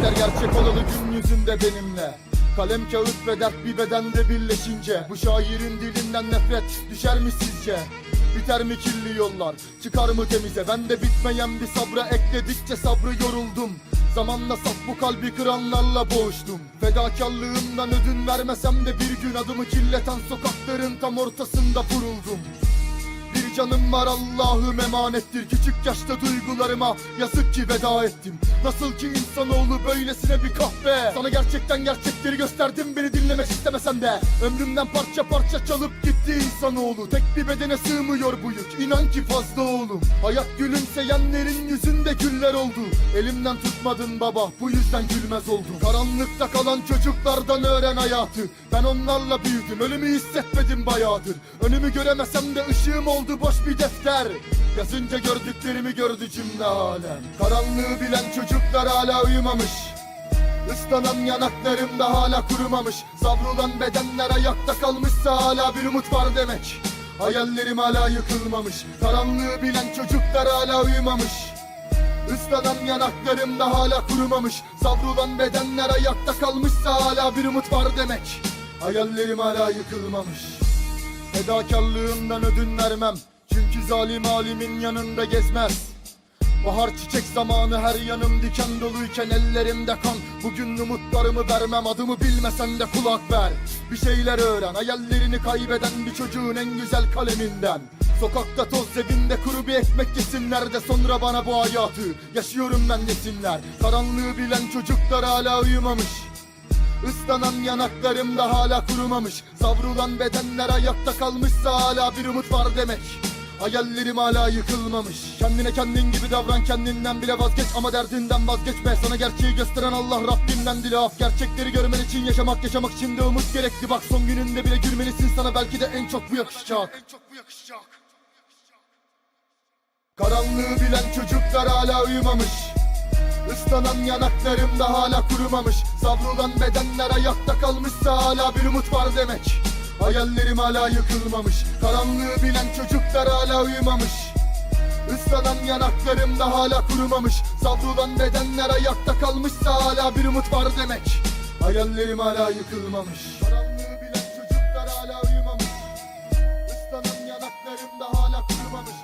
Hayalper gerçek olalı gün yüzünde benimle Kalem kağıt ve dert bir bedende birleşince Bu şairin dilinden nefret düşer mi sizce? Biter mi kirli yollar? Çıkar mı temize? Ben de bitmeyen bir sabra ekledikçe sabrı yoruldum Zamanla saf bu kalbi kıranlarla boğuştum Fedakarlığımdan ödün vermesem de bir gün adımı kirleten sokakların tam ortasında vuruldum canım var Allah'ım emanettir. Küçük yaşta duygularıma yazık ki veda ettim. Nasıl ki insanoğlu böylesine bir kahve Sana gerçekten gerçekleri gösterdim beni dinlemek istemesen de. Ömrümden parça parça çalıp gitti insanoğlu. Tek bir bedene sığmıyor bu yük. İnan ki fazla oğlum. Hayat gülümseyenlerin yüzünde güller oldu. Elimden tutmadın baba bu yüzden gülmez oldum. Karanlıkta kalan çocuklardan öğren hayatı. Ben onlarla büyüdüm ölümü hissetmedim bayağıdır. Önümü göremesem de ışığım oldu boş bir defter. Yazınca gördüklerimi gördü cümle alem. Karanlığı bilen çocuklar hala uyumamış. Islanan yanaklarımda hala kurumamış. Savrulan bedenler ayakta kalmışsa hala bir umut var demek. Hayallerim hala yıkılmamış. Karanlığı bilen çocuklar hala uyumamış. Islanan yanaklarımda hala kurumamış. Savrulan bedenler ayakta kalmışsa hala bir umut var demek. Hayallerim hala yıkılmamış. Fedakarlığımdan ödün vermem Çünkü zalim alimin yanında gezmez. Bahar çiçek zamanı her yanım diken doluyken ellerimde kan. Bugün umutlarımı vermem adımı bilmesen de kulak ver. Bir şeyler öğren hayallerini kaybeden bir çocuğun en güzel kaleminden. Sokakta toz evinde kuru bir ekmek yesinler de sonra bana bu hayatı Yaşıyorum ben desinler. Karanlığı bilen çocuklar hala uyumamış. Islanan yanaklarımda hala kurumamış. Savrulan bedenler ayakta kalmışsa hala bir umut var demek Hayallerim hala yıkılmamış. Kendine kendin gibi davran kendinden bile vazgeç. Ama derdinden vazgeçme Sana gerçeği gösteren Allah Rabbinden dile af. Gerçekleri görmen için yaşamak yaşamak için de umut gerekli Bak son gününde bile gülmelisin sana. Belki de en çok bu yakışacak. Karanlığı bilen çocuklar hala uyumamış. Islanan yanaklarımda hala kurumamış. Savrulan bedenler ayakta kalmışsa hala bir umut var demek Hayallerim hala yıkılmamış. Karanlığı bilen çocuklar hala uyumamış. Islanan yanaklarımda hala kurumamış. Savrulan bedenler ayakta kalmışsa hala bir umut var demek. Hayallerim hala yıkılmamış. Karanlığı bilen çocuklar hala uyumamış. Islanan yanaklarımda hala kurumamış